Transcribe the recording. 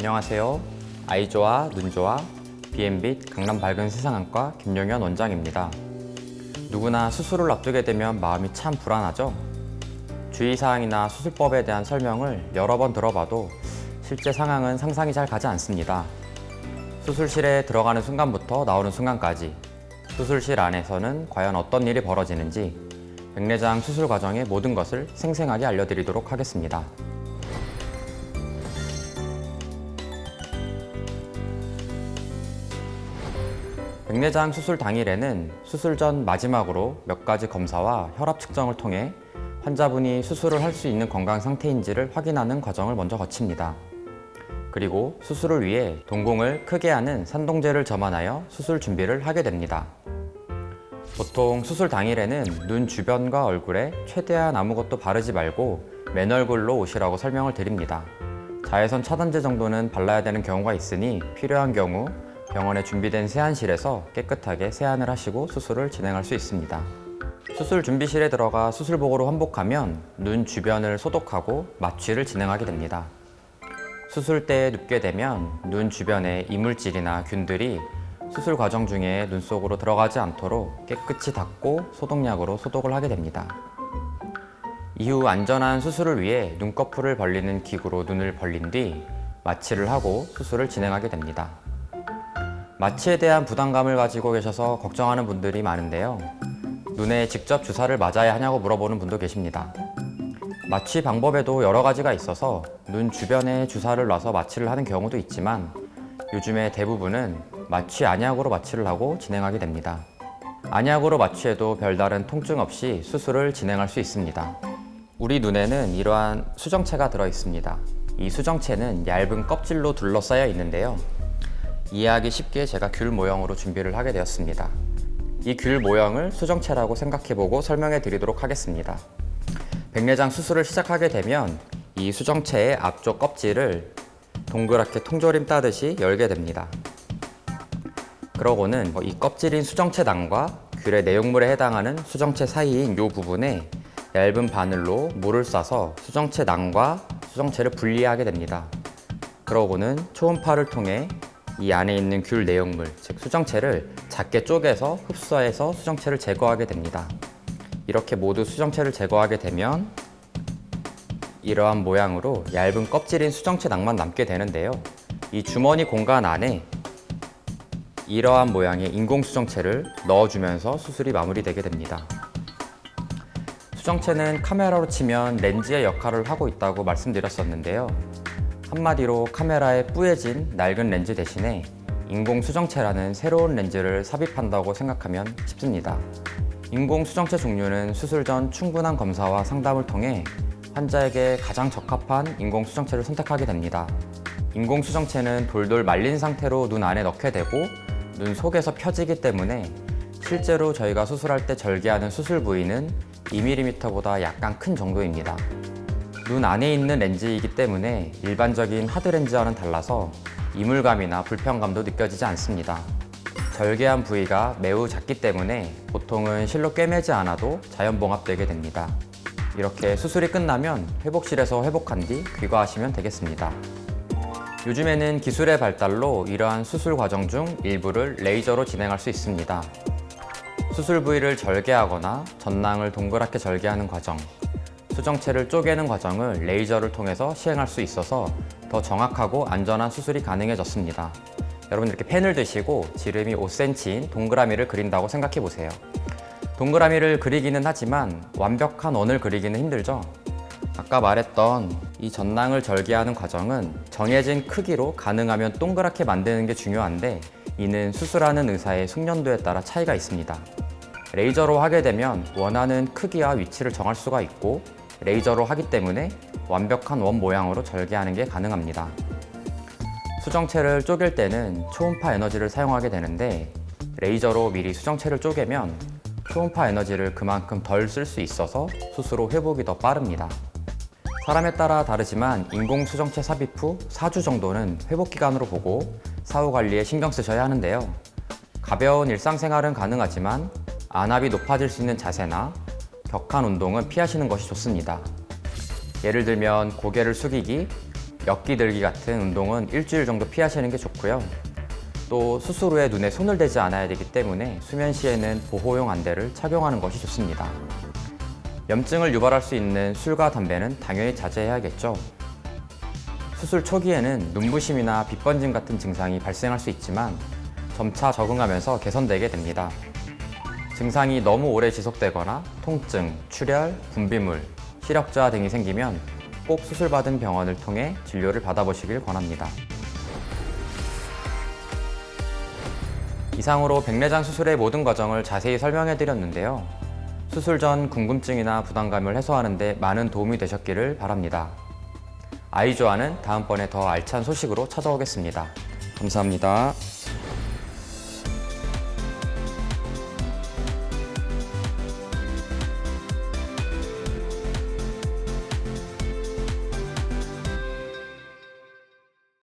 안녕하세요. 아이조아 눈조아 비앤빛 강남 밝은 세상안과 김용현 원장입니다. 누구나 수술을 앞두게 되면 마음이 참 불안하죠. 주의사항이나 수술법에 대한 설명을 여러 번 들어봐도 실제 상황은 상상이 잘 가지 않습니다. 수술실에 들어가는 순간부터 나오는 순간까지 수술실 안에서는 과연 어떤 일이 벌어지는지 백내장 수술 과정의 모든 것을 생생하게 알려드리도록 하겠습니다. 백내장 수술 당일에는 수술 전 마지막으로 몇 가지 검사와 혈압 측정을 통해 환자분이 수술을 할 수 있는 건강 상태인지를 확인하는 과정을 먼저 거칩니다. 그리고 수술을 위해 동공을 크게 하는 산동제를 점안하여 수술 준비를 하게 됩니다. 보통 수술 당일에는 눈 주변과 얼굴에 최대한 아무것도 바르지 말고 맨 얼굴로 오시라고 설명을 드립니다. 자외선 차단제 정도는 발라야 되는 경우가 있으니 필요한 경우 병원에 준비된 세안실에서 깨끗하게 세안을 하시고 수술을 진행할 수 있습니다. 수술 준비실에 들어가 수술복으로 환복하면 눈 주변을 소독하고 마취를 진행하게 됩니다. 수술 때 눕게 되면 눈 주변에 이물질이나 균들이 수술 과정 중에 눈 속으로 들어가지 않도록 깨끗이 닦고 소독약으로 소독을 하게 됩니다. 이후 안전한 수술을 위해 눈꺼풀을 벌리는 기구로 눈을 벌린 뒤 마취를 하고 수술을 진행하게 됩니다. 마취에 대한 부담감을 가지고 계셔서 걱정하는 분들이 많은데요. 눈에 직접 주사를 맞아야 하냐고 물어보는 분도 계십니다. 마취 방법에도 여러 가지가 있어서 눈 주변에 주사를 놔서 마취를 하는 경우도 있지만 요즘에 대부분은 마취 안약으로 마취를 하고 진행하게 됩니다. 안약으로 마취해도 별다른 통증 없이 수술을 진행할 수 있습니다. 우리 눈에는 이러한 수정체가 들어 있습니다. 이 수정체는 얇은 껍질로 둘러싸여 있는데요. 이해하기 쉽게 제가 귤 모형으로 준비를 하게 되었습니다. 이 귤 모형을 수정체라고 생각해보고 설명해 드리도록 하겠습니다. 백내장 수술을 시작하게 되면 이 수정체의 앞쪽 껍질을 동그랗게 통조림 따듯이 열게 됩니다. 그러고는 이 껍질인 수정체 낭과 귤의 내용물에 해당하는 수정체 사이인 이 부분에 얇은 바늘로 물을 싸서 수정체 낭과 수정체를 분리하게 됩니다. 그러고는 초음파를 통해 이 안에 있는 귤 내용물, 즉 수정체를 작게 쪼개서 흡수해서 수정체를 제거하게 됩니다. 이렇게 모두 수정체를 제거하게 되면 이러한 모양으로 얇은 껍질인 수정체 낭만 남게 되는데요. 이 주머니 공간 안에 이러한 모양의 인공 수정체를 넣어주면서 수술이 마무리되게 됩니다. 수정체는 카메라로 치면 렌즈의 역할을 하고 있다고 말씀드렸었는데요. 한마디로 카메라에 뿌얘진 낡은 렌즈 대신에 인공 수정체라는 새로운 렌즈를 삽입한다고 생각하면 쉽습니다. 인공 수정체 종류는 수술 전 충분한 검사와 상담을 통해 환자에게 가장 적합한 인공 수정체를 선택하게 됩니다. 인공 수정체는 돌돌 말린 상태로 눈 안에 넣게 되고 눈 속에서 펴지기 때문에 실제로 저희가 수술할 때 절개하는 수술 부위는 2mm보다 약간 큰 정도입니다. 눈 안에 있는 렌즈이기 때문에 일반적인 하드렌즈와는 달라서 이물감이나 불편감도 느껴지지 않습니다. 절개한 부위가 매우 작기 때문에 보통은 실로 꿰매지 않아도 자연 봉합되게 됩니다. 이렇게 수술이 끝나면 회복실에서 회복한 뒤 귀가하시면 되겠습니다. 요즘에는 기술의 발달로 이러한 수술 과정 중 일부를 레이저로 진행할 수 있습니다. 수술 부위를 절개하거나 전낭을 동그랗게 절개하는 과정, 수정체를 쪼개는 과정을 레이저를 통해서 시행할 수 있어서 더 정확하고 안전한 수술이 가능해졌습니다. 여러분 이렇게 펜을 드시고 지름이 5cm인 동그라미를 그린다고 생각해 보세요. 동그라미를 그리기는 하지만 완벽한 원을 그리기는 힘들죠. 아까 말했던 이 전낭을 절개하는 과정은 정해진 크기로 가능하면 동그랗게 만드는 게 중요한데 이는 수술하는 의사의 숙련도에 따라 차이가 있습니다. 레이저로 하게 되면 원하는 크기와 위치를 정할 수가 있고 레이저로 하기 때문에 완벽한 원 모양으로 절개하는 게 가능합니다. 수정체를 쪼갤 때는 초음파 에너지를 사용하게 되는데 레이저로 미리 수정체를 쪼개면 초음파 에너지를 그만큼 덜 쓸 수 있어서 후 회복이 더 빠릅니다. 사람에 따라 다르지만 인공 수정체 삽입 후 4주 정도는 회복 기간으로 보고 사후 관리에 신경 쓰셔야 하는데요. 가벼운 일상생활은 가능하지만 안압이 높아질 수 있는 자세나 격한 운동은 피하시는 것이 좋습니다. 예를 들면 고개를 숙이기, 엮기 들기 같은 운동은 일주일 정도 피하시는 게 좋고요. 또 후에 눈에 손을 대지 않아야 되기 때문에 수면 시에는 보호용 안대를 착용하는 것이 좋습니다. 염증을 유발할 수 있는 술과 담배는 당연히 자제해야겠죠. 수술 초기에는 눈부심이나 빛 번짐 같은 증상이 발생할 수 있지만 점차 적응하면서 개선되게 됩니다. 증상이 너무 오래 지속되거나 통증, 출혈, 분비물, 시력 저하 등이 생기면 꼭 수술받은 병원을 통해 진료를 받아보시길 권합니다. 이상으로 백내장 수술의 모든 과정을 자세히 설명해 드렸는데요. 수술 전 궁금증이나 부담감을 해소하는 데 많은 도움이 되셨기를 바랍니다. 아이조아는 다음번에 더 알찬 소식으로 찾아오겠습니다. 감사합니다.